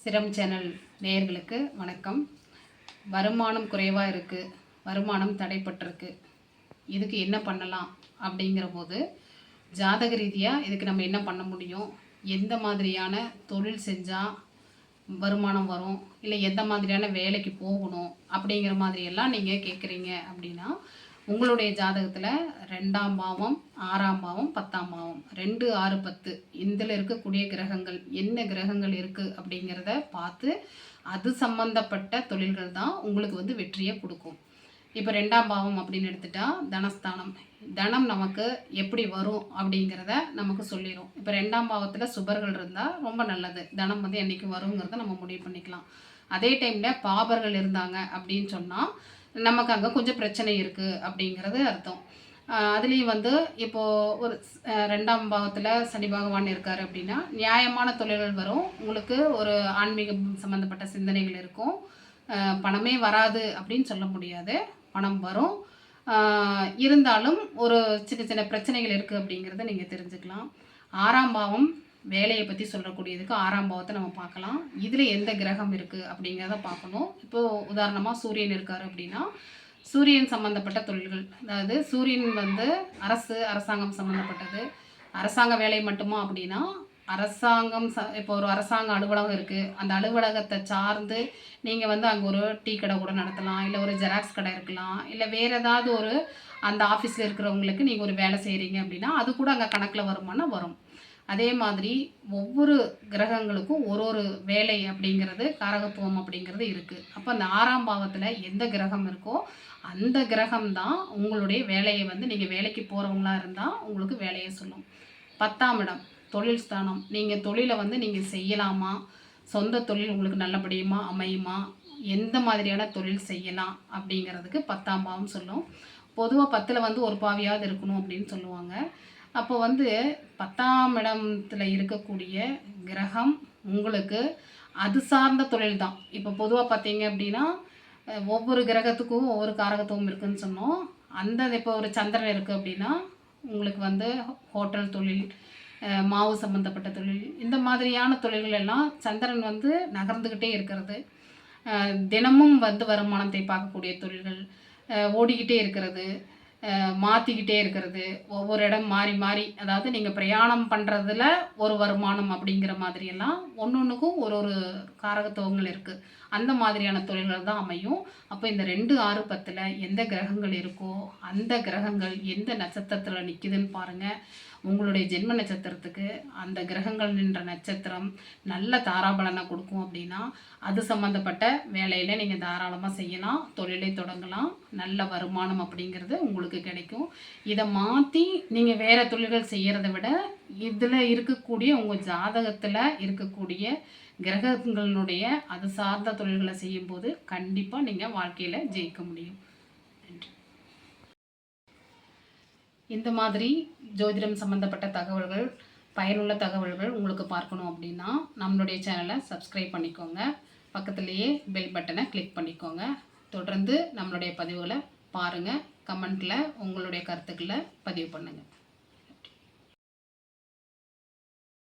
சிரம் சேனல் நேயர்களுக்கு வணக்கம். வருமானம் குறைவாக இருக்குது வருமானம் தடைப்பட்டிருக்கு. இதுக்கு என்ன பண்ணலாம் அப்படிங்கிற போது ஜாதக ரீதியாக இதுக்கு நம்ம என்ன பண்ண முடியும்? எந்த மாதிரியான தொழில் செஞ்சால் வருமானம் வரும்? இல்லை எந்த மாதிரியான வேலைக்கு போகணும்? அப்படிங்கிற மாதிரியெல்லாம் நீங்கள் கேட்குறீங்க அப்படின்னா உங்களுடைய ஜாதகத்தில் ரெண்டாம் பாவம் ஆறாம் பாவம் பத்தாம் பாவம். ரெண்டு ஆறு பத்து. இதில் இருக்கக்கூடிய கிரகங்கள் என்ன கிரகங்கள் இருக்குது அப்படிங்கிறத பார்த்து அது சம்பந்தப்பட்ட தொழில்கள் தான் உங்களுக்கு வந்து வெற்றியை கொடுக்கும். இப்போ ரெண்டாம் பாவம் அப்படின்னு எடுத்துட்டா தனஸ்தானம். தனம் நமக்கு எப்படி வரும் அப்படிங்கிறத நமக்கு சொல்லிடும் இப்போ ரெண்டாம் பாவத்தில் சுபர்கள் இருந்தால் ரொம்ப நல்லது. தனம் வந்து என்றைக்கு வருங்கிறத நம்ம முடிவு பண்ணிக்கலாம். அதே டைமில் பாபர்கள் இருந்தாங்க அப்படின்னு சொன்னால் நமக்கு அங்கே கொஞ்சம் பிரச்சனை இருக்குது அப்படிங்கிறது அர்த்தம். அதுலேயும் வந்து இப்போது ஒரு ரெண்டாம் பாவத்தில் சனி பகவான் இருக்கார் அப்படின்னா நியாயமான தொழில்கள் வரும். உங்களுக்கு ஒரு ஆன்மீகம் சம்மந்தப்பட்ட சிந்தனைகள் இருக்கும். பணமே வராது அப்படின்னு சொல்ல முடியாது. பணம் வரும். இருந்தாலும் ஒரு சின்ன சின்ன பிரச்சனைகள் இருக்குது அப்படிங்கிறத நீங்கள் தெரிஞ்சுக்கலாம். ஆறாம் பாவம் வேலையை பற்றி சொல்லக்கூடியதுக்கு ஆறாம் பாவத்தை நம்ம பார்க்கலாம். இதில் எந்த கிரகம் இருக்குது அப்படிங்கிறத பார்க்கணும். இப்போது உதாரணமாக சூரியன் இருக்கார் அப்படின்னா சூரியன் சம்மந்தப்பட்ட தொழில்கள். அதாவது சூரியன் வந்து அரசு அரசாங்கம் சம்மந்தப்பட்டது அரசாங்க வேலை மட்டுமா அப்படின்னா அரசாங்கம் ச இப்போ ஒரு அரசாங்க அலுவலகம் இருக்குது அந்த அலுவலகத்தை சார்ந்து நீங்கள் வந்து அங்கே ஒரு டீ கடை கூட நடத்தலாம். இல்லை ஒரு ஜெராக்ஸ் கடை இருக்கலாம். இல்லை வேறு ஏதாவது ஒரு அந்த ஆஃபீஸில் இருக்கிறவங்களுக்கு நீங்கள் ஒரு வேலை செய்கிறீங்க அப்படின்னா அது கூட அங்கே கணக்கில் வருமானா வரும். அதே மாதிரி ஒவ்வொரு கிரகங்களுக்கும் ஒரு ஒரு வேலை அப்படிங்கிறது காரகத்துவம் அப்படிங்கிறது இருக்குது அப்போ அந்த ஆறாம் பாவத்தில் எந்த கிரகம் இருக்கோ அந்த கிரகம் தான் உங்களுடைய வேலையை வந்து நீங்கள் வேலைக்கு போகிறவங்களா இருந்தால் உங்களுக்கு வேலையை சொல்லும். பத்தாம் இடம் தொழில் ஸ்தானம். நீங்கள் தொழிலை வந்து நீங்கள் செய்யலாமா? சொந்த தொழில் உங்களுக்கு நல்லபடியுமா? அமையுமா? எந்த மாதிரியான தொழில் செய்யலாம் அப்படிங்கிறதுக்கு பத்தாம் பாவம் சொல்லும். பொதுவாக பத்தில் வந்து ஒரு பாவியாவது இருக்கணும் அப்படின்னு சொல்லுவாங்க. அப்போ வந்து பத்தாம் இடத்துல இருக்கக்கூடிய கிரகம் உங்களுக்கு அது சார்ந்த தொழில் தான் இப்போ பொதுவாக பார்த்தீங்க அப்படின்னா ஒவ்வொரு கிரகத்துக்கும் ஒவ்வொரு காரகத்துவம் இருக்குன்னு சொன்னோம். அந்த இப்போ ஒரு சந்திரன் இருக்குது அப்படின்னா உங்களுக்கு வந்து ஹோட்டல் தொழில் மாவு சம்மந்தப்பட்ட தொழில் இந்த மாதிரியான தொழில்கள் எல்லாம் சந்திரன் வந்து நகர்ந்துக்கிட்டே இருக்கிறது. தினமும் வந்து வருமானத்தை பார்க்கக்கூடிய தொழில்கள் ஓடிக்கிட்டே இருக்கிறது. மாற்றிக்கிட்டே இருக்கிறது. ஒவ்வொரு இடம் மாறி மாறி. அதாவது நீங்கள் பிரயாணம் பண்ணுறதுல ஒரு வருமானம் அப்படிங்கிற மாதிரியெல்லாம் ஒன்று ஒன்றுக்கும் ஒரு ஒரு காரகத்துவங்கள் இருக்குது அந்த மாதிரியான தொழில்கள் தான் அமையும். அப்போ இந்த ரெண்டு ஆறு பத்தில் எந்த கிரகங்கள் இருக்கோ அந்த கிரகங்கள் எந்த நட்சத்திரத்தில் நிற்குதுன்னு பாருங்கள் உங்களுடைய ஜென்ம நட்சத்திரத்துக்கு அந்த கிரகங்கள் நின்ற நட்சத்திரம் நல்ல தாராபலனை கொடுக்கும் அப்படின்னா அது சம்மந்தப்பட்ட வேலையில் நீங்கள் தாராளமாக செய்யலாம். தொழிலை தொடங்கலாம். நல்ல வருமானம் அப்படிங்கிறது உங்களுக்கு உங்களுக்கு கிடைக்கும். இதை மாற்றி நீங்கள் வேறு தொழில்கள் செய்கிறத விட இதில் இருக்கக்கூடிய உங்கள் ஜாதகத்தில் இருக்கக்கூடிய கிரகங்களுடைய அது சார்ந்த தொழில்களை செய்யும்போது கண்டிப்பாக நீங்கள் வாழ்க்கையில் ஜெயிக்க முடியும். நன்றி. இந்த மாதிரி ஜோதிடம் சம்மந்தப்பட்ட தகவல்கள் பயனுள்ள தகவல்கள் உங்களுக்கு பார்க்கணும் அப்படின்னா நம்மளுடைய சேனலை சப்ஸ்கிரைப் பண்ணிக்கோங்க. பக்கத்துலேயே பெல் பட்டனை கிளிக் பண்ணிக்கோங்க. தொடர்ந்து நம்மளுடைய பதிவுகளை பாருங்கள் கமெண்ட்டில் உங்களுடைய கருத்துக்களை பதிவு பண்ணுங்கள்